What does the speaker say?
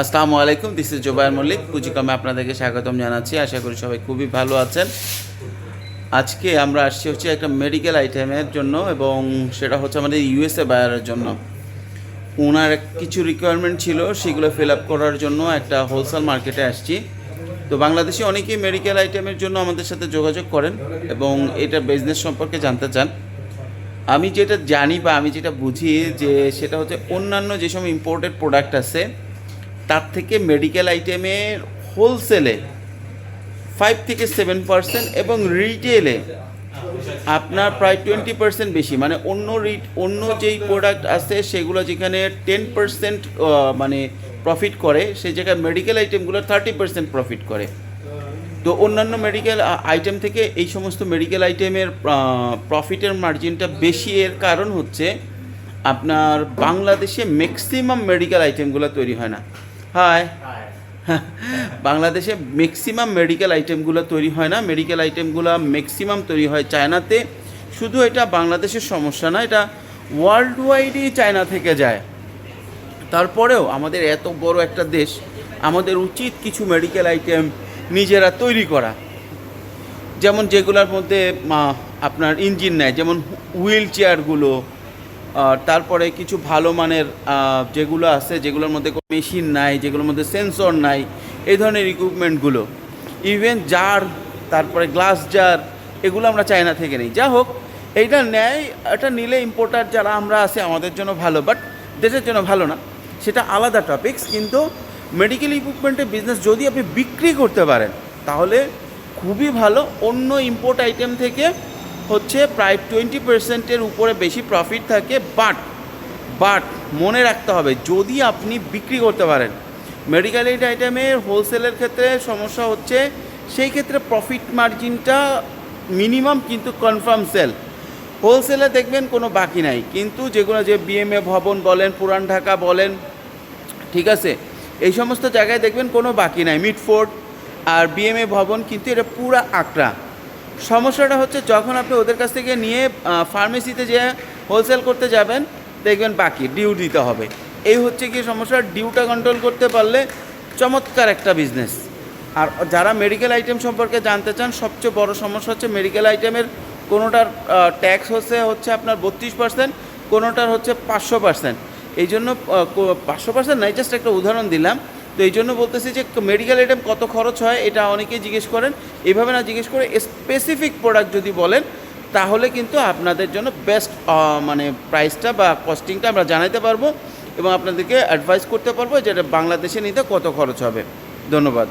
আসসালামু আলাইকুম this is Zobayer Mallik, পুঁজিকমে আপনাদেরকে স্বাগতম জানাচ্ছি, আশা করি সবাই খুবই ভালো আছেন। আজকে আমরা আসছি হচ্ছে একটা মেডিকেল আইটেমের জন্য এবং সেটা হচ্ছে আমাদের ইউএসএ বায়ারের জন্য। ওনার কিছু রিকোয়ারমেন্ট ছিল, সেগুলো ফিল আপ করার জন্য একটা হোলসেল মার্কেটে আসছি। তো বাংলাদেশে অনেকেই মেডিকেল আইটেমের জন্য আমাদের সাথে যোগাযোগ করেন এবং এটা বিজনেস সম্পর্কে জানতে চান। আমি যেটা জানি বা আমি যেটা বুঝি যে সেটা হচ্ছে অন্যান্য যেসব ইম্পোর্টেড প্রোডাক্ট আছে তার থেকে মেডিকেল আইটেমের হোলসেলে ফাইভ থেকে সেভেন পার্সেন্ট এবং রিটেলে আপনার প্রায় টোয়েন্টি পার্সেন্ট বেশি। মানে অন্য রিট অন্য যেই প্রোডাক্ট আছে, সেগুলো যেখানে টেন পার্সেন্ট মানে প্রফিট করে সেই জায়গায় মেডিকেল আইটেমগুলো থার্টি পার্সেন্ট প্রফিট করে। তো অন্যান্য মেডিকেল আইটেম থেকে এই সমস্ত মেডিকেল আইটেমের প্রফিটের মার্জিনটা বেশি। এর কারণ হচ্ছে, আপনার বাংলাদেশে ম্যাক্সিমাম মেডিকেল আইটেমগুলো তৈরি হয় না। হায় বাংলাদেশে ম্যাক্সিমাম মেডিকেল আইটেমগুলো তৈরি হয় না। মেডিকেল আইটেমগুলো ম্যাক্সিমাম তৈরি হয় চায়নাতে। শুধু এটা বাংলাদেশের সমস্যা না এটা ওয়ার্ল্ড ওয়াইডই চায়না থেকে যায়। তারপরেও আমাদের এত বড় একটা দেশ আমাদের উচিত কিছু মেডিকেল আইটেম নিজেরা তৈরি করা। যেমন যেগুলোর মধ্যে আপনার ইঞ্জিন নেয় যেমন হুইল চেয়ারগুলো তারপরে কিছু ভালো মানের যেগুলো আছে, যেগুলোর মধ্যে মেশিন নাই, যেগুলোর মধ্যে সেন্সর নাই, এই ধরনের ইকুইপমেন্টগুলো ইভেন জার তারপরে গ্লাস জার এগুলো আমরা চায়না থেকে নিই। যা হোক, এইটা নেয়, এটা নিলে ইম্পোর্টার যারা আমরা আছি, আমাদের জন্য ভালো বাট দেশের জন্য ভালো না। সেটা আলাদা টপিকস কিন্তু মেডিকেল ইকুইপমেন্টের বিজনেস যদি আপনি বিক্রি করতে পারেন, তাহলে খুবই ভালো অন্য ইম্পোর্ট আইটেম থেকে হচ্ছে প্রায় টোয়েন্টি পার্সেন্টের উপরে বেশি প্রফিট থাকে বাট বাট মনে রাখতে হবে, যদি আপনি বিক্রি করতে পারেন মেডিকেল এইড আইটেমের হোলসেলের ক্ষেত্রে সমস্যা হচ্ছে, সেই ক্ষেত্রে প্রফিট মার্জিনটা মিনিমাম কিন্তু কনফার্ম সেল হোলসেলে দেখবেন কোনো বাকি নাই, কিন্তু যেগুলো যে বিএমএ ভবন বলেন, পুরান ঢাকা বলেন, ঠিক আছে, এই সমস্ত জায়গায় দেখবেন কোনো বাকি নাই। মিডফোর্ড আর বিএমএ ভবন কিন্তু এটা পুরা আঁকড়া। সমস্যাটা হচ্ছে যখন আপনি ওদের কাছ থেকে নিয়ে ফার্মেসিতে যে হোলসেল করতে যাবেন, দেখবেন বাকি ডিউ দিতে হবে। এই হচ্ছে কি সমস্যা ডিউটা কন্ট্রোল করতে পারলে চমৎকার একটা বিজনেস আর যারা মেডিকেল আইটেম সম্পর্কে জানতে চান, সবচেয়ে বড় সমস্যা হচ্ছে মেডিকেল আইটেমের কোনোটার ট্যাক্স হচ্ছে হচ্ছে আপনার বত্রিশ পার্সেন্ট কোনোটার হচ্ছে পাঁচশো পার্সেন্ট এই জন্য পাঁচশো পার্সেন্ট নাই জাস্ট একটা উদাহরণ দিলাম। তো এই জন্য বলতেছি যে মেডিকেল আইটেম কত খরচ হয়, এটা অনেকেই জিজ্ঞেস করেন। এভাবে না জিজ্ঞেস করে স্পেসিফিক প্রোডাক্ট যদি বলেন, তাহলে কিন্তু আপনাদের জন্য বেস্ট মানে প্রাইসটা বা কস্টিংটা আমরা জানাইতে পারব এবং আপনাদেরকে অ্যাডভাইস করতে পারব যে এটা বাংলাদেশে নিতে কত খরচ হবে। ধন্যবাদ।